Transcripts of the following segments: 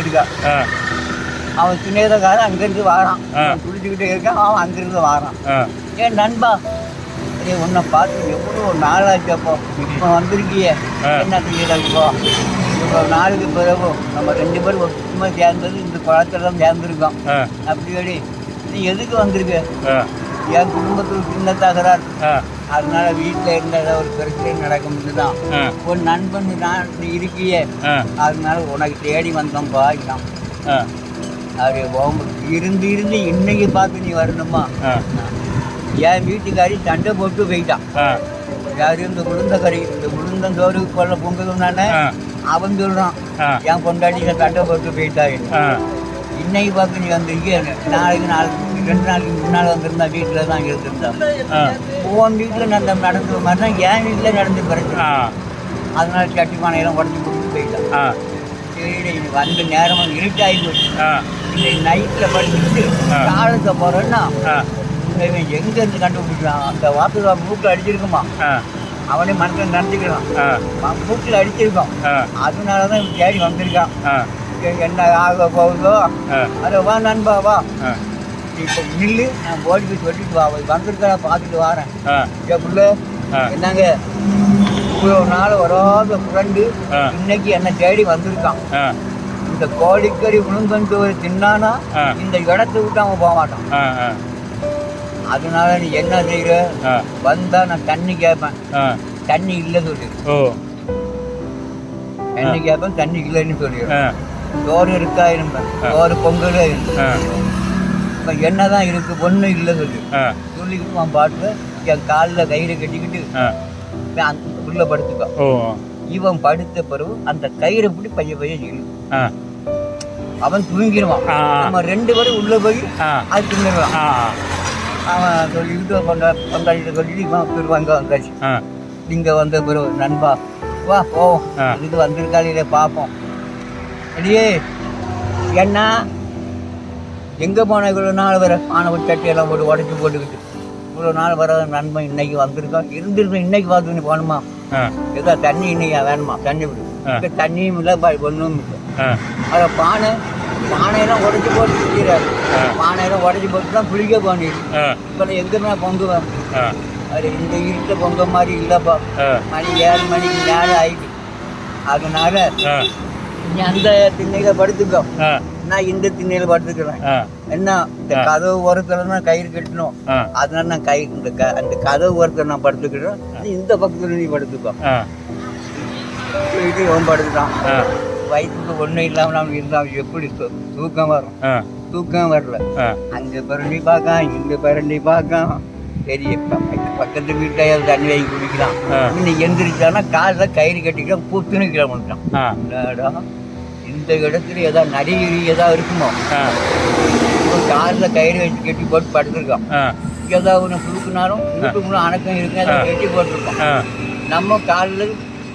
இருக்கா ஆ. அவன் சின்னதக்காரன் அங்கேருந்து வாரான். குளிச்சுக்கிட்டே இருக்கான் அவன் அங்கேருந்து வாரான். ஏன் நண்பா ஏ உன்னை பார்த்து எவ்வளோ நாளாச்சப்போ இப்போ வந்திருக்கியே. என்ன செய்யல இப்போ இவ்வளோ நாளுக்கு பிறகு நம்ம ரெண்டு பேரும் ஒற்றுமை சேர்ந்தது இந்த குளத்துல தான் சேர்ந்துருக்கோம். ஆ. அப்படியாடி நீ எதுக்கு வந்திருக்க? என் குடும்பத்தில் சின்ன தகராறு. அதனால வீட்டில் இருந்த ஒரு பிரச்சனை நடக்கும்னு தான் ஒரு நண்பன் நான் இருக்கியே. அதனால உனக்கு தேடி வந்தோம்ப்பா இதான் ஆ. அது இருந்து இருந்து இன்னைக்கு பார்த்து நீ வரணுமா? என் வீட்டுக்காரி சண்டை போட்டு போயிட்டான். ஆ. யாரு இந்த உளுந்த கறி இந்த உளுந்தம் சோறு கொல்ல பொங்கல் அவன் சொல்றான் ஆ. என் பொண்டாட்டி சண்டை போட்டு போயிட்டாரு. இன்னைக்கு பார்த்து நீ வந்திருக்கே நாளைக்கு நாளைக்கு ரெண்டு நாளைக்கு முன்னால் வந்திருந்தா வீட்டில் தான் இருந்திருந்தா. ஆ. உன் வீட்டில் நடந்த நடந்த மாதிரி தான் என் வீட்டில் நடந்து பிரச்சனை அதனால சட்டி பானையெல்லாம் உடஞ்சி போயிட்டான். ஆ. சரி வந்த நேரமும் இருட்டாகி போச்சு. இன்னைக்கு நைட்டில் படிச்சுட்டு. காலத்தை போகிறேன்னா இவன் எங்கேருந்து கண்டுபிடிச்சான் அந்த வார்த்தை மூக்கில் அடிச்சிருக்குமா? அவனே மனசில் நினச்சிக்கிறான். ஆ. மூக்கில் அடிச்சிருக்கான். அதனால தான் இவன் தேடி வந்திருக்கான். என்ன ஆக போகுதோ அதை வா நண்பா வா. இப்போ நில்லு நான் ஓடி போய் சொல்லிட்டு வா வந்திருக்கா பார்த்துட்டு வரேன். புள்ள ஆ. என்னங்க? இவ்வளோ நாள் வராத ஃப்ரெண்டு. இன்னைக்கு என்ன தேடி வந்திருக்கான். இந்த கோழிக்கறி உளுந்தஞ்சோறு தின்னானா ஆ. இந்த இடத்த விட்டு அவன் போக மாட்டான். அதனால நீ என்ன செய்யற வந்தா நான் தண்ணி கேட்பேன் தண்ணி இல்லை சொல்லு தண்ணி கேட்பேன் தண்ணி இல்லைன்னு சொல்லிடுறேன் சோறு இருக்கா இருப்பேன். சோறு பொங்கல் இப்போ என்னதான் இருக்கு ஒன்றும் இல்லை சொல்லு. சொல்லிக்கிட்டு அவன் பாட்டு என் காலில் கயிறு கட்டிக்கிட்டு உள்ள படுத்துக்கோ. ஓ. இவன் படுத்த பிறகு அந்த கயிறை பிடி பைய பைய இழு ஆ. அவன் தூங்கிடுவான். நம்ம ரெண்டு பேரும் உள்ள போய் அது தின்னுடுவான். ஆ. அவன் சொல்லிக்கிட்டு கொண்டா கொண்டாடிட்டு சொல்லிட்டு இவன் திருவாங்க வந்தாச்சு இங்கே வந்த பிறகு நண்பா வா போ ஆ. இதுக்கு வந்திருக்காளியில பார்ப்போம். அடியே என்ன எங்கே போன இவ்வளோ நாள் வர பானை சட்டியெல்லாம் போட்டு உடச்சி போட்டுக்கிட்டு? இவ்வளோ நாள் வர நண்பன் இன்னைக்கு வந்திருக்கான் இருந்திருக்கோம் இன்னைக்கு பார்த்து நீ போகணுமா ஏதோ தண்ணி இன்னைக்கு வேணுமா? தண்ணி விடு. இங்க தண்ணியும் இல்லை ஒண்ணும் இல்லை. அதை பானை பானையெல்லாம் உடச்சி போட்டு ஆ. பானையெல்லாம் உடச்சி போட்டு தான் குளிக்க போனிரு ஆ. இப்போ நான் எங்கே பொங்குவேன் அது இந்த இருட்டில் பொங்க மாதிரி இல்லைப்பா. மணி ஏழு மணிக்கு நேரம் ஆயிடுச்சு அதனால நீ அந்த திண்ணையில படுத்துக்கோ. நான் இந்த திண்ணையில படுத்துக்கிறேன். என்ன? இந்த கதவு ஓரத்துல தான் கயிறு கட்டணும். அதனால நான் கை இந்த அந்த கதவு ஓரத்தில் நான் படுத்துக்கிறேன். இந்த பக்கத்துல நீ படுத்துக்கோ. இது அவன் படுத்துட்டான். வயிற்றுக்கு ஒன்றும் இல்லாமல் நம்ம இருந்தால் எப்படி தூக்கம் வரும்? தூக்கம் வரல. அங்கே பரண்டி பார்க்கான் இங்கே பரண்டி பார்க்கான். சரி ப- பக்கத்து வீட்டில் தண்ணி வாங்கி குடிக்கலாம். இன்னைக்கு எந்திரிச்சானா காலில் கயிறு கட்டிக்கலாம் புத்துன்னு கீழே என்னடா இந்த இடத்துல ஏதாவது நரிகிரி ஏதாவது இருக்குமோ? காலில் கயிறு வச்சு கட்டி போட்டு படுத்துருக்கோம். ஏதாவது ஒன்று சுருக்குனாலும் வீட்டுக்குள்ள அணக்கம் இருக்கு அதை கட்டி போட்டிருக்கோம். நம்ம காலில்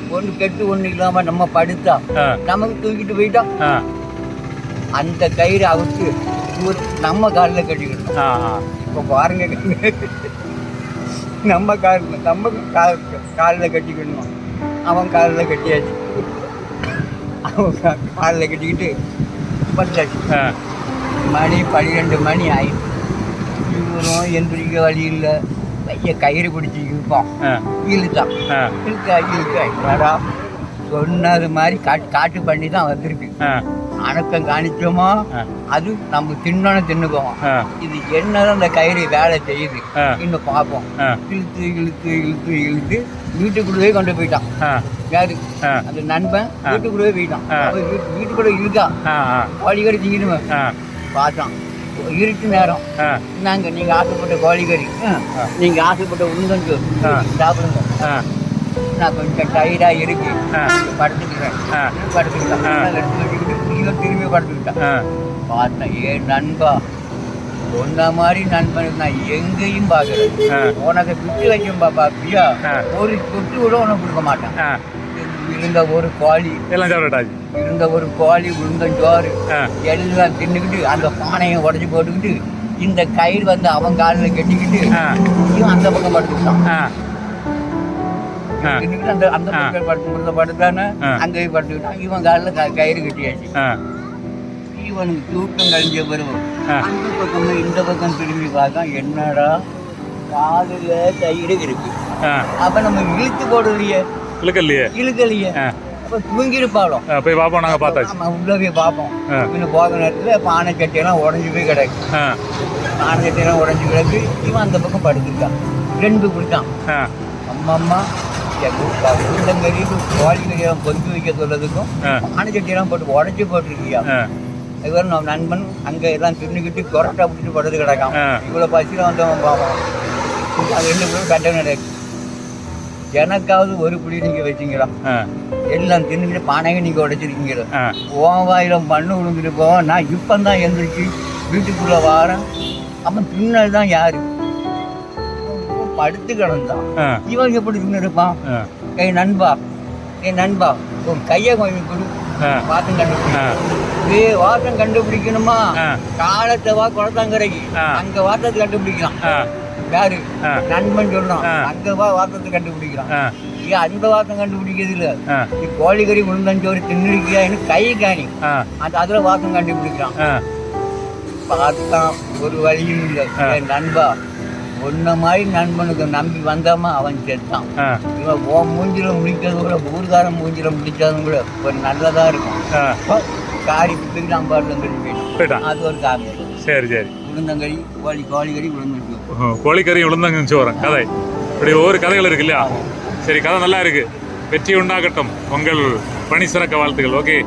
ஒன்று கெட்டு ஒன்று இல்லாமல் நம்ம படுத்தா நமக்கு தூக்கிட்டு போயிட்டோம் அந்த கயிறு அவுத்து நம்ம காலில் ஆ. இப்போ பாருங்க. நம்ம காலில் நம்ம கால் காலில் கட்டிக்கணும். அவன் காலில் கட்டியாச்சு. அவன் காலில் கட்டிக்கிட்டு பட்டாச்சு ஆ. மணி பன்னிரெண்டு மணி ஆயிடுச்சு இவரும் எந்திரிக்க வழி இல்லை. பைய கயிறு பிடிச்சி இழுப்பான். இழுத்தான். இழுக்கா இழுக்கா சொன்னது மாதிரி காட்டு காட்டு பண்ணி தான் வந்திருக்கு. அணக்கம் காணிச்சோமா அது நம்ம தின்னோன்னு தின்னுக்குவோம். இது என்னதான் அந்த கயிறு வேலை செய்யுது. இன்னும் பார்ப்போம். இழுத்து இழுத்து இழுத்து இழுத்து வீட்டுக்குள்ளேயே கொண்டு போயிட்டான். யாரு? அந்த நண்பன் ஆ. வீட்டுக்குள்ளேயே போயிட்டான். வீட்டுக்குள்ள இழுக்கா ஆ கோழிக்கறி திங்கிடுவேன் பார்த்தான். இருட்டு நேரம். நாங்க நீங்க ஆசைப்பட்ட கோழிக்கறி ஆ. நீங்க ஆசைப்பட்ட உளுந்தஞ்சு ஆ. சாப்பிடுங்க. நான் கொஞ்சம் டயர்டா இருக்கு. படுத்துக்கிறேன். படுத்துக்கிட்டான் எடுத்து திரும்பி படுத்துக்கிட்டான் பார்த்தேன் ஏன் நண்பா சொன்ன மாதிரி நண்பனுக்கு நான் எங்கேயும் பார்க்கல. ஆ. உனக்கு சுற்றி வைக்கும் பாப்பா பியா ஆ. ஒரு சொட்டு கூட உனக்கு கொடுக்க மாட்டேன். இருந்த ஒரு கோழி. இருந்த ஒரு கோழி உளுந்தஞ்சோறு எல்லாம் தின்னுக்கிட்டு அந்த பானையை உடச்சி போட்டுக்கிட்டு இந்த கயிறு வந்து அவன் காலில் கட்டிக்கிட்டு அந்த பக்கம் படுத்துக்கிட்டான். அந்த அந்த. பக்கம் ஆ. அங்கேயும் படுத்துக்கிட்டான் இவன் காலில் க- கயிறு கட்டியாச்சு. இவனுக்கு தூக்கம் கழிஞ்ச பிறகு. அந்த பக்கம் இந்த பக்கம் திரும்பி பார்க்க என்னடா காதுல தயிர் இருக்கு அப்ப நம்ம இழுத்து போடுறலையே இழுக்கலையே? இழுக்கலையே. அப்ப தூங்கிருப்பாளோ ஆ, போய் பார்ப்போம் நாங்கள் பார்த்தாச்சு. நம்ம உள்ள போய் பார்ப்போம். இன்னும் போக நேரத்துல பானை சட்டியெல்லாம் உடஞ்சி போய் கிடக்கு. பானை சட்டியெல்லாம் உடஞ்சி கிடக்கு. இவன் அந்த பக்கம் படுத்துருக்கான். ரெண்டு கொடுத்தான். ஆ. உள்ளங்கறி கோழிக்கறியெல்லாம் பொறுக்கி வைக்க சொல்றதுக்கும் ஆ. பானை சட்டியெல்லாம் போட்டு உடச்சி போட்டிருக்கியா ஆ. இவர் நம்ம நண்பன் அங்கே எல்லாம் தின்னுக்கிட்டு கொரட்டை பிடிச்சி படுத்து கிடக்கான். ஆ. இவ்வளோ பசியில் வந்தவன் பாவம். அது ரெண்டு பேரும் நடக்கு எனக்காவது ஒரு புடி நீங்கள் வச்சிங்களா எல்லாம் தின்னுக்கிட்டு பானையை நீங்கள் உடைச்சிருக்கீங்களா உன் வாயில மண்ணு விழுந்துட்டு போவான். நான் இப்போ தான் எந்திரிச்சு வீட்டுக்குள்ளே வாரேன். அவன் தின்னது தான் யாரு? படுத்து கிடந்தான். இவன் எப்படி இருப்பான் என் நண்பா. என் நண்பா உன் கையை கொஞ்சம் கொடு. வாசம் கண்டுபிடி ஏய் வாசம் கண்டுபிடிக்கணுமா? காலத்தை வா குளத்தாங்கரைக்கு. அங்க வாசத்தை கண்டுபிடிக்கலாம். யாரு. நண்பன் சொல்றான். அங்க வா வாசத்தை கண்டுபிடிக்கலாம் ஆ. ஏன் அந்த வாசம் கண்டுபிடிக்கிறது இல்ல நீ கோழிக்கறி உளுந்தஞ்சோறு தின்னுருக்கியான்னு கை காணி. அது அதுல வாசம் கண்டுபிடிக்கிறான். பார்த்தான் ஒரு வழியும் இல்ல. நண்பா உன்ன மாதிரி நண்பனுக்கு நம்பி வந்தாம அவன் செத்தான். இவன் ஓ மூஞ்சில முடிக்கிறது கூட ஊர்காரன் மூஞ்சில முடிச்சாலும் கூட ஒரு நல்லதா இருக்கும். காரி குத்துக்கிட்டு அம்பாட்டில் போயிட்டான் போயிட்டான். அது ஒரு காரணம் சரி சரி. உளுந்தங்கறி கோழி கோழிக்கறி உளுந்தங்கறி கோழிக்கறி உளுந்தங்க சோறன் கதை. இப்படி ஒவ்வொரு கதைகள் இருக்கு இல்லையா? சரி கதை நல்லா இருக்கு. வெற்றி உண்டாகட்டும். உங்கள் பணி சிறக்க வாழ்த்துக்கள். ஓகே.